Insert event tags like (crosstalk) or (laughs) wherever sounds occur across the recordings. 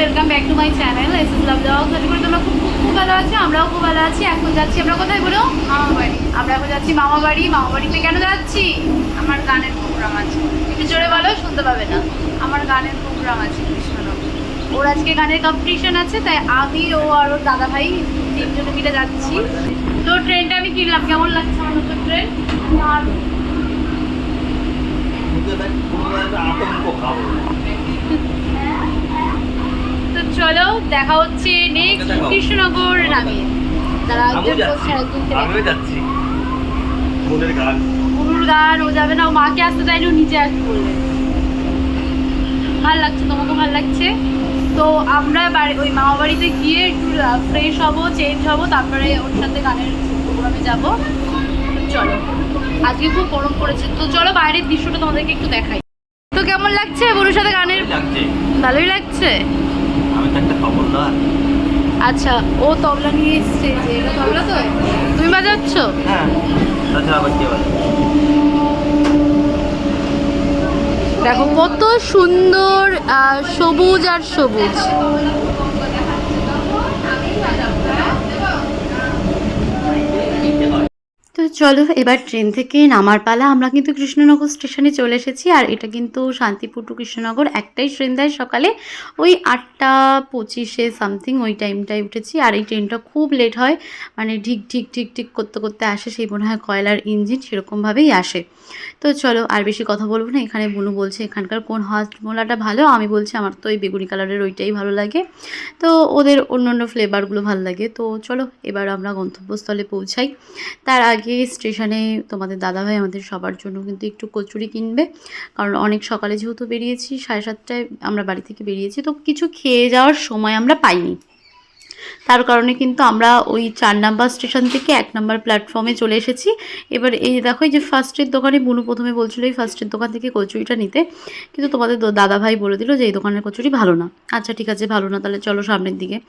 Welcome back to my channel S S love blog আশা করি তোমরা খুব খুব খুব ভালো আছো আমরাও খুব ভালো আছি। এখন যাচ্ছি আমরা কোথায় বলো? মামা বাড়ি আমরা এখন যাচ্ছি মামা বাড়ি মামা বাড়িতে কেন যাচ্ছি? আমার গানের প্রোগ্রাম আছে। একটু জোরে বলো শুনতে পাবে না। আমার গানের প্রোগ্রাম আছে কৃষ্ণনগর। ওর আজকে গানের কম্পিটিশন আছে তাই আমি ও আর ওর দাদা ভাই তিনজনে মিলে যাচ্ছি। তো ট্রেনটা আমি কিনলাম কেমন লাগছে আমার নতুন ট্রেন? আর আতঙ্ক খাব (laughs) তো চলো দেখা হচ্ছে নেক্সট কৃষ্ণনগর নামে তারা আমিও যাচ্ছি। একজন আমিও যাচ্ছি। মনের গান। গুরুর গান ও যাবে না ও মাকে আসতে চাইলে ও আসতে বলবে ভালো লাগছে তোমাকে ভালো লাগছে? তো আমরা বাড়ি ওই মামা বাড়িতে গিয়ে একটু ফ্রেশ হব চেঞ্জ হব তারপরে ওর সাথে গানের প্রোগ্রামে যাব। চলো। আজকে খুব গরম পড়েছে। তো চলো বাইরের দৃশ্যটা তোমাদেরকে একটু দেখাই। তো কেমন লাগছে বরুর সাথে গানের? ভালোই লাগছে? একটা খবর না আচ্ছা ও তবলা নিয়ে এসছে যে তবলা তো? তুমি বাজাচ্ছ? হ্যাঁ তাছাড়া আবার কে দেখো কত সুন্দর সবুজ আর সবুজ তো চলো, এবার ট্রেন থেকে নামার পালা। আমরা কিন্তু কৃষ্ণনগর স্টেশনে চলে এসেছি, আর এটা কিন্তু শান্তিপুর টু কৃষ্ণনগর। একটাই ট্রেন দেয় সকালে ওই আটটা পঁচিশে সামথিং ওই টাইমটায় উঠেছি, আর এই ট্রেনটা খুব লেট হয় মানে ঢিক ঢিক ঢিক ঢিক করতে করতে আসে, সেই মনে হয় কয়লার ইঞ্জিন সেরকমভাবেই আসে। তো চলো, আর বেশি কথা বলব না, এখানে বুনু বলছে, এখানকার কোন হজমোলাটা ভালো? আমি বলছি, আমার তো ওই বেগুনি কালারের ওইটাই ভালো লাগে। তো ওদের অন্য অন্য ফ্লেভারগুলো ভালো লাগে। তো চলো, এবার আমরা গন্তব্যস্থলে পৌঁছাই। তার আগে স্টেশনে তোমাদের দাদাভাই আমাদের সবার জন্য কিন্তু একটু কচুরি কিনবে। কারণ অনেক সকালে যেহেতু বেরিয়েছি, সাড়ে সাতটায় আমরা বাড়ি থেকে বেরিয়েছি, তো কিছু খেয়ে যাওয়ার সময় আমরা পাইনি। তার কারণে কিন্তু আমরা ওই চার নাম্বার স্টেশন থেকে এক নাম্বার প্ল্যাটফর্মে চলে এসেছি। এবার এই দেখো, এই যে ফার্স্টের দোকানে বুনু প্রথমে বলছিল এই ফার্স্টের দোকান থেকে কচুরিটা নিতে। কিন্তু তোমাদের দো- দাদাভাই বলে দিল যে এই দোকানের কচুরি ভালো না। আচ্ছা ঠিক আছে, ভালো না, তাহলে চলো সামনের দিকে।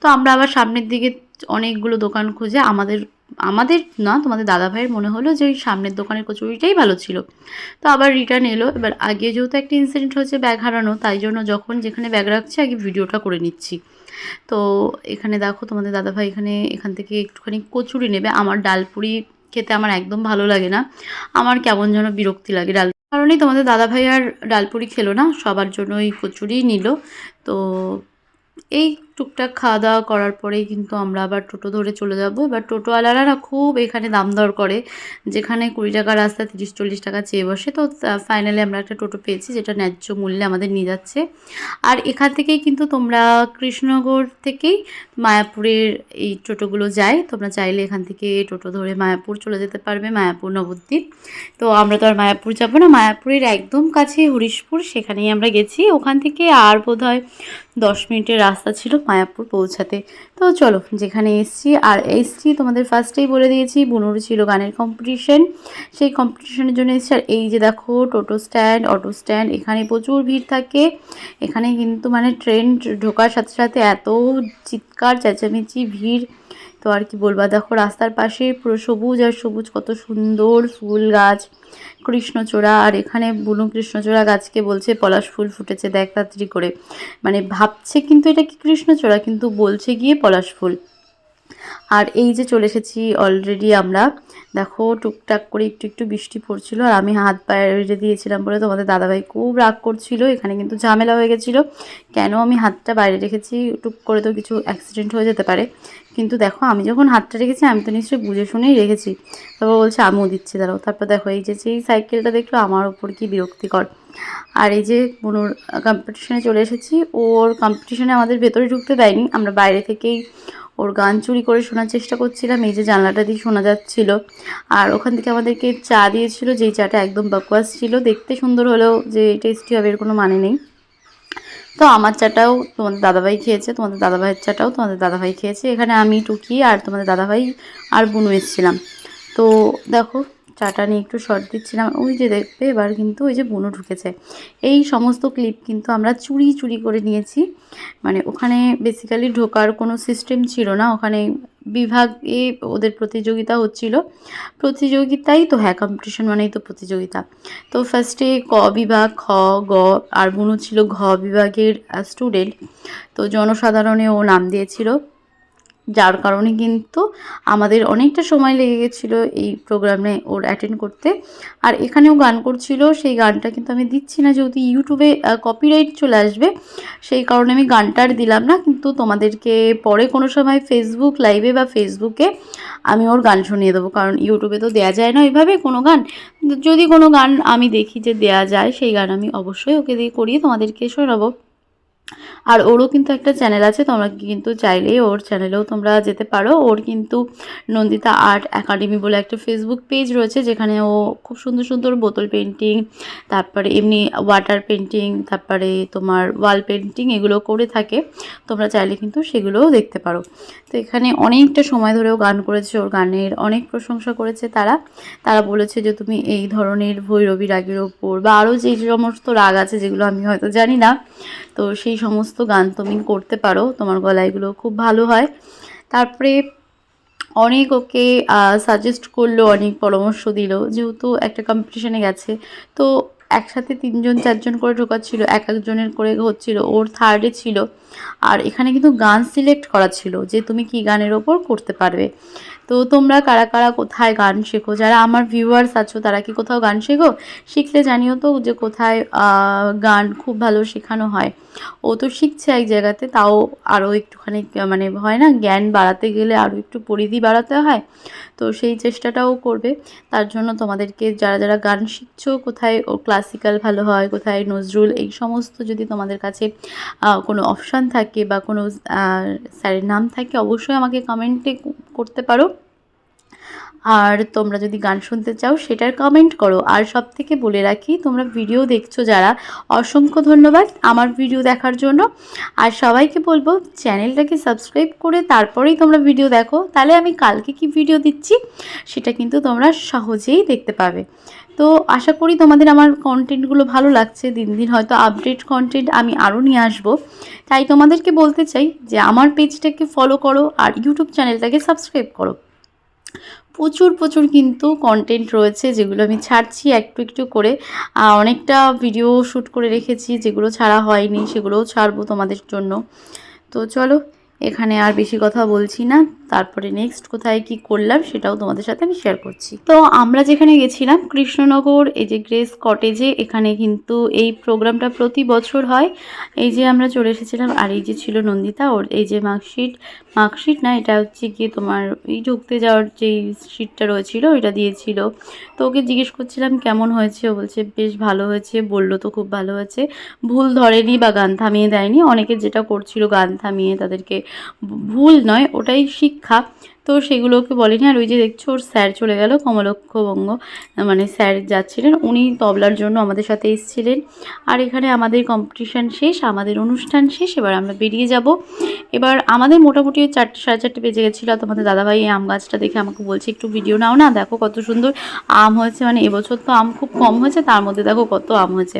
তো আমরা আবার সামনের দিকে অনেকগুলো দোকান খুঁজে আমাদের আমাদের, না, তোমাদের দাদাভাইয়ের মনে হলো যে সামনের দোকানের কচুরিটাই ভালো ছিল। তো আবার রিটার্ন এলো। এবার আগে যেহেতু একটা ইনসিডেন্ট হয়েছে ব্যাগ হারানো, তাই জন্য যখন যেখানে ব্যাগ রাখছি, আগে ভিডিওটা করে নিচ্ছি। তো এখানে দেখো, তোমাদের দাদাভাই এখানে, এখান থেকে একটুখানি কচুরি নেবে। আমার ডালপুরি খেতে আমার একদম ভালো লাগে না। আমার কেমন যেন বিরক্তি লাগে ডাল কারণেই তোমাদের দাদাভাই আর ডালপুরি খেলো না। সবার জন্য ওই কচুরিই নিল। তো এই টুকটাক খাওয়া দাওয়া করার পরেই কিন্তু আমরা আবার টোটো ধরে চলে যাব। এবার টোটোওয়ালারা খুব এখানে দাম দর করে। যেখানে কুড়ি টাকা রাস্তা, তিরিশ, চল্লিশ টাকা চেয়ে বসে। তো ফাইনালি আমরা একটা টোটো পেয়েছি, যেটা ন্যায্য মূল্যে আমাদের নিয়ে যাচ্ছে। আর এখান থেকেই কিন্তু তোমরা কৃষ্ণনগর থেকেই মায়াপুরের এই টোটোগুলো যায়। তোমরা চাইলে এখান থেকে টোটো ধরে মায়াপুর চলে যেতে পারবে, মায়াপুর নবদ্বীপ। তো আমরা তো আর মায়াপুর যাব না। মায়াপুরের একদম কাছে হরিশপুর, সেখানেই আমরা গেছি। ওখান থেকে আর বোধ হয় দশ মিনিটের রাস্তা ছিল। মায়াপুর পৌঁছাতে। তো চলো, যেখানে এসছি, আর এসছি তোমাদের ফার্স্টেই বলে দিয়েছি, বুনুর ছিল গানের কম্পিটিশন সেই কম্পিটিশনের জন্য এসছি, আর এই যে দেখো, টোটো স্ট্যান্ড অটো স্ট্যান্ড এখানে প্রচুর ভিড় থাকে। এখানে কিন্তু মানে ট্রেন ঢোকার সাথে সাথে এত চিৎকার, চেঁচামেচি, ভিড়। তো আর কি বলবা? দেখো রাস্তার পাশে পুরো সবুজ আর সবুজ কত সুন্দর ফুল গাছ, কৃষ্ণচূড়া, আর এখানে বুনু কৃষ্ণচূড়া গাছকে বলছে পলাশ ফুল ফুটেছে দেখ তাড়াতাড়ি করে। মানে ভাবছে কিন্তু এটা কি কৃষ্ণচূড়া, কিন্তু বলছে গিয়ে পলাশ ফুল। আর এই যে চলে এসেছি অলরেডি আমরা। দেখো, টুকটাক করে একটু একটু বৃষ্টি পড়ছিল আর আমি হাত বাইরে দিয়েছিলাম বলে তোমাদের দাদাভাই খুব রাগ করছিল। এখানে কিন্তু ঝামেলা হয়ে গেছিল। কেন আমি হাতটা বাইরে রেখেছি? টুক করে তো কিছু অ্যাক্সিডেন্ট হয়ে যেতে পারে। কিন্তু দেখো, আমি যখন হাতটা রেখেছি, আমি তো নিশ্চয়ই বুঝে শুনেই রেখেছি। তারপর বলছে আমিও দিচ্ছি, দাঁড়াও। তারপর দেখো, এই যে সেই সাইকেলটা দেখল, আমার ওপর কি বিরক্তিকর। আর এই যে বুনুর কম্পিটিশনে চলে এসেছি। ওর কম্পিটিশনে আমাদের ভেতরে ঢুকতে দেয়নি। আমরা বাইরে থেকেই ওর গান চুরি করে শোনার চেষ্টা করছিলাম। এই যে জানলাটা দিয়ে শোনা যাচ্ছিল। আর ওখান থেকে আমাদেরকে চা দিয়েছিল, যেই চাটা একদম বাকওয়াস ছিল। দেখতে সুন্দর হলেও যে টেস্টি হবে এর কোনো মানে নেই। তো আমার চাটাও তোমাদের দাদাভাই খেয়েছে, তোমাদের দাদাভাইয়ের চাটাও তোমাদের দাদাভাই খেয়েছে। এখানে আমি, টুকি আর তোমাদের দাদাভাই আর বুনু এসেছিলাম। তো দেখো চাটা নিয়ে একটু শর্ট দিচ্ছিলাম। ওই যে দেখবে এবার কিন্তু ওই যে বুনো ঢুকেছে। এই সমস্ত ক্লিপ কিন্তু আমরা চুরি চুরি করে নিয়েছি। মানে ওখানে বেসিক্যালি ঢোকার কোনো সিস্টেম ছিল না। ওখানে বিভাগে ওদের প্রতিযোগিতা হচ্ছিল। প্রতিযোগিতাই তো হ্যাঁ কম্পিটিশন মানেই তো প্রতিযোগিতা। তো ফার্স্টে ক বিভাগ, খ, গ, আর বুনো ছিল ঘ বিভাগের স্টুডেন্ট তো জনসাধারণে ও নাম দিয়েছিল। যার কারণে কিন্তু আমাদের অনেকটা সময় লেগে গেছিল এই প্রোগ্রামে ওর অ্যাটেন্ড করতে। আর এখানেও গান করছিল, সেই গানটা কিন্তু আমি দিচ্ছি না, যেহেতু ইউটিউবে কপিরাইট চলে আসবে, সেই কারণে আমি গানটা আর দিলাম না। কিন্তু তোমাদেরকে পরে কোনো সময় ফেসবুক লাইভে বা ফেসবুকে আমি ওর গান শুনিয়ে দেবো, কারণ ইউটিউবে তো দেওয়া যায় না ওইভাবে কোনো গান। যদি কোনো গান আমি দেখি যে দেওয়া যায়, সেই গান আমি অবশ্যই ওকে দিয়ে করিয়ে তোমাদেরকে শোনাবো। আর ওরও কিন্তু একটা চ্যানেল আছে, তোমরা কিন্তু চাইলে ওর চ্যানেলেও তোমরা যেতে পারো। ওর কিন্তু নন্দিতা আর্ট একাডেমি বলে একটা ফেসবুক পেজ রয়েছে, যেখানে ও খুব সুন্দর সুন্দর বোতল পেন্টিং তারপরে এমনি ওয়াটার পেন্টিং তারপরে তোমার ওয়াল পেন্টিং এগুলো করে থাকে। তোমরা চাইলে কিন্তু সেগুলোও দেখতে পারো। তো এখানে অনেকটা সময় ধরেও গান করেছে ওর গানের, অনেক প্রশংসা করেছে তারা। তারা বলেছে যে, তুমি এই ধরনের ভৈরবী রাগের ওপর বা আরও যে সমস্ত রাগ আছে, যেগুলো আমি হয়তো জানি না। তো সেই সমস্ত গান তুমি করতে পারো, তোমার গলায় এগুলো খুব ভালো হয়। তারপরে অনেক ওকে সাজেস্ট করল, অনেক পরামর্শ দিল, যেহেতু একটা কম্পিটিশনে গেছে। তো একসাথে তিনজন, চারজন করে ঢোকাচ্ছিল, এক একজনের করে হচ্ছিল, ওর থার্ডে ছিল। আর এখানে কিন্তু গান সিলেক্ট করা ছিল যে তুমি কি গানের ওপর করতে পারবে। তো তোমরা কারা কারা কোথায় গান শেখো? যারা আমার ভিউয়ার্স আছো, তারা কি কোথাও গান শেখো? শিখলে জানিও তো যে কোথায় গান খুব ভালো শেখানো হয়। ও তো শিখছে এক জায়গাতে, তাও আরও একটুখানি মানে হয় না, জ্ঞান বাড়াতে গেলে আরও একটু পরিধি বাড়াতে হয়। তো সেই চেষ্টাটাও করবে। তার জন্য তোমাদেরকে যারা যারা গান শিখছো, কোথায় ও ক্লাসিক্যাল ভালো হয়, কোথায় নজরুল, এই সমস্ত যদি তোমাদের কাছে কোনো অপশান থাকে বা কোনো স্যারের নাম থাকে, অবশ্যই আমাকে কমেন্টে করতে পারো। আর তোমরা যদি গান শুনতে চাও, সেটার কমেন্ট করো। আর সব থেকে বলে রাখি, তোমরা ভিডিও দেখছ যারা, অসংখ্য ধন্যবাদ আমার ভিডিও দেখার জন্য। আর সবাইকে বলব চ্যানেলটাকে সাবস্ক্রাইব করে তারপরেই তোমরা ভিডিও দেখো। তাহলে আমি কালকে কি ভিডিও দিচ্ছি, সেটা কিন্তু তোমরা সহজেই দেখতে পাবে। তো আশা করি তোমাদের আমার কন্টেন্টগুলো ভালো লাগছে। দিন দিন হয়তো আপডেট কন্টেন্ট আমি আরও নিয়ে আসব। তাই তোমাদেরকে বলতে চাই যে, আমার পেজটাকে ফলো করো আর ইউটিউব চ্যানেলটাকে সাবস্ক্রাইব করো। প্রচুর প্রচুর কিন্তু কন্টেন্ট রয়েছে যেগুলো আমি ছাড়ছি একটু একটু করে। অনেকটা ভিডিও শ্যুট করে রেখেছি যেগুলো ছাড়া হয়নি, সেগুলোও ছাড়বো তোমাদের জন্য। তো চলো, এখানে আর বেশি কথা বলছি না। তারপরে নেক্সট কোথায় কি করলাম সেটাও তোমাদের সাথে আমি শেয়ার করছি। তো আমরা যেখানে গেছিলাম, কৃষ্ণনগর, এই যে গ্রেস কটেজে এখানে কিন্তু এই প্রোগ্রামটা প্রতি বছর হয়। এই যে আমরা চলে এসেছিলাম, আর এই যে ছিল নন্দিতা ওর, এই যে মার্কশিট মার্কশিট না, এটা হচ্ছে গিয়ে তোমার এই ঢুকতে যাওয়ার যেই শিটটা রয়েছিল, ওইটা দিয়েছিল। তো ওকে জিজ্ঞেস করছিলাম, কেমন হয়েছে? ও বলছে, বেশ ভালো হয়েছে, বলল তো খুব ভালো হয়েছে। ভুল ধরেনি বা গান থামিয়ে দেয়নি। অনেকে যেটা করছিল গান থামিয়ে তাদেরকে ভুল নয়, ওটাই শিক্ষা। তো সেগুলোকে বলেনি। আর ওই যে দেখছ, ওর স্যার চলে গেল কমলক্ষ বঙ্গ মানে স্যার যাচ্ছিলেন, উনি তবলার জন্য আমাদের সাথে এসেছিলেন। আর এখানে আমাদের কম্পিটিশান শেষ, আমাদের অনুষ্ঠান শেষ, এবার আমরা বেরিয়ে যাব। এবার আমাদের মোটামুটি চারটে, সাড়ে চারটে বেজে গেছিল। আর তোমাদের দাদাভাই এই আম গাছটা দেখে আমাকে বলছে, একটু ভিডিও নাও না, দেখো কত সুন্দর আম হয়েছে। মানে এবছর তো আম খুব কম হয়েছে, তার মধ্যে দেখো কত আম হয়েছে।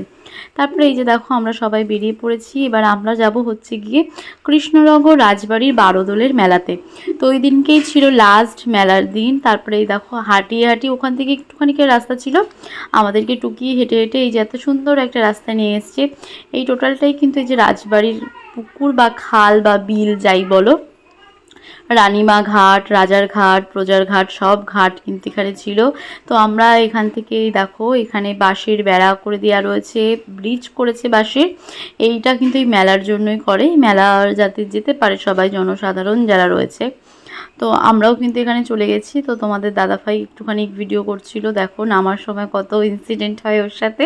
তারপরে এই যে দেখো আমরা সবাই বেরিয়ে পড়েছি, এবার আমরা যাব হচ্ছে গিয়ে কৃষ্ণনগর রাজবাড়ির বারোদোলের মেলাতে। তো ওই দিনকেই ছিল লাস্ট মেলার দিন, তারপরে এই দেখো হাঁটিয়ে হাঁটিয়ে ওখান থেকে একটুখানি রাস্তা ছিল। আমাদেরকে টুকিয়ে হেঁটে হেঁটে এই যে এত সুন্দর একটা রাস্তা নিয়ে এসছে। এই টোটালটাই কিন্তু এই যে রাজবাড়ির পুকুর বা খাল বা বিল যাই বলো রানীমা ঘাট, রাজার ঘাট, প্রজার ঘাট, সব ঘাট কিন্তু এখানে ছিল। তো আমরা এখান থেকে দেখো, এখানে বাঁশের বেড়া করে দেওয়া রয়েছে, ব্রিজ করেছে বাঁশের। এইটা কিন্তু এই মেলার জন্যই করে। মেলা যাতে যেতে পারে সবাই, জনসাধারণ যারা রয়েছে। তো আমরাও কিন্তু এখানে চলে গেছি। তো তোমাদের দাদাভাই একটুখানি ভিডিও করছিল, দেখো নামার সময় কত ইনসিডেন্ট হয় ওর সাথে।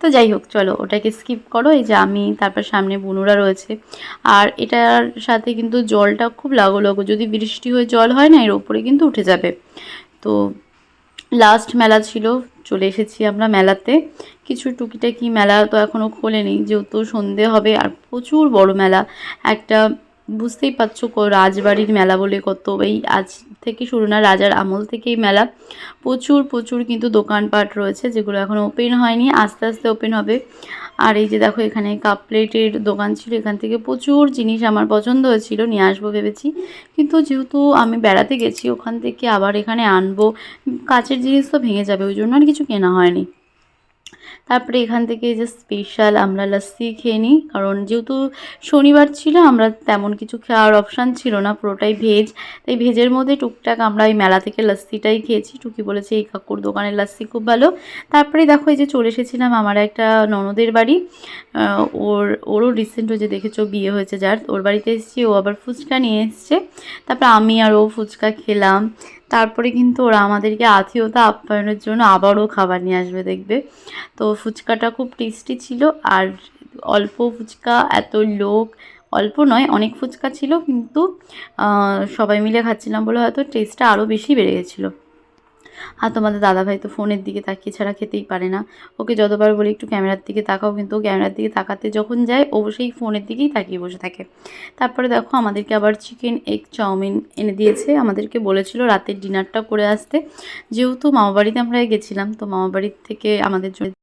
তো যাই হোক, চলো ওটাকে স্কিপ করো, এই যে আমি, তারপর সামনে বুনুরা রয়েছে। আর এটার সাথে কিন্তু জলটা খুব লাগো লাগো যদি বৃষ্টি হয়ে জল হয় না, এর ওপরে কিন্তু উঠে যাবে। তো লাস্ট মেলা ছিল, চলে এসেছি আমরা মেলাতে। কিছু টুকিটাকি মেলা তো এখনও খোলেনি, যেহেতু সন্ধে হবে, আর প্রচুর বড় মেলা। একটা বুঝতেই পারছ ক- রাজবাড়ির মেলা বলে কত। এই আজ থেকে শুরু না, রাজার আমল থেকেই মেলা। প্রচুর প্রচুর কিন্তু দোকানপাট রয়েছে, যেগুলো এখন ওপেন হয়নি, আস্তে আস্তে ওপেন হবে। আর এই যে দেখো, এখানে কাপ প্লেটের দোকান ছিল, এখান থেকে প্রচুর জিনিস আমার পছন্দ হয়েছিল, নিয়ে আসব ভেবেছি। কিন্তু যেহেতু আমি বেড়াতে গেছি, ওখান থেকে আবার এখানে আনব। কাচের জিনিস তো ভেঙে যাবে, ওই জন্য আর কিছু কেনা হয়নি। তারপরে এখান থেকে যে স্পেশাল আমরা লস্যি খেয়ে নিই। কারণ যেহেতু শনিবার ছিল, আমরা তেমন কিছু খাওয়ার অপশান ছিল না, পুরোটাই ভেজ তাই ভেজের মধ্যে টুকটাক আমরা এই মেলা থেকে লস্যিটাই খেয়েছি। টুকি বলেছে, এই কাকুর দোকানের লস্যি খুব ভালো। তারপরে দেখো এই যে চলে এসেছিলাম আমার একটা ননদের বাড়ি। ওর, ওরও রিসেন্ট যে দেখেছ, বিয়ে হয়েছে যার। ওর বাড়িতে এসেছি, ও আবার ফুচকা নিয়ে এসছে। তারপর আমি আর ও ফুচকা খেলাম। তারপরে কিন্তু ওরা আমাদেরকে আত্মীয়তা আপ্যায়নের জন্য আবারও খাবার নিয়ে আসবে, দেখবে। তো ফুচকাটা খুব টেস্টি ছিল আর অল্প ফুচকা এত লোক, অল্প নয়, অনেক ফুচকা ছিল, কিন্তু সবাই মিলে খাচ্ছিলাম বলে হয়তো টেস্টটা আরও বেশি বেড়ে গেছিল। আর তোমাদের দাদাভাই তো ফোনের দিকে তাকিয়ে ছাড়া খেতেই পারে না। ওকে যতবার বলি একটু ক্যামেরার দিকে তাকাও, কিন্তু ক্যামেরার দিকে তাকাতে যখন যায়, ও সেই ফোনের দিকেই তাকিয়ে বসে থাকে। তারপরে দেখো, আমাদেরকে আবার চিকেন, এগ, চাউমিন এনে দিয়েছে। আমাদেরকে বলেছিল রাতের ডিনারটা করে আসতে। যেহেতু মামাবাড়িতে আমরা গেছিলাম, তো মামাবাড়ির থেকে আমাদের জন্য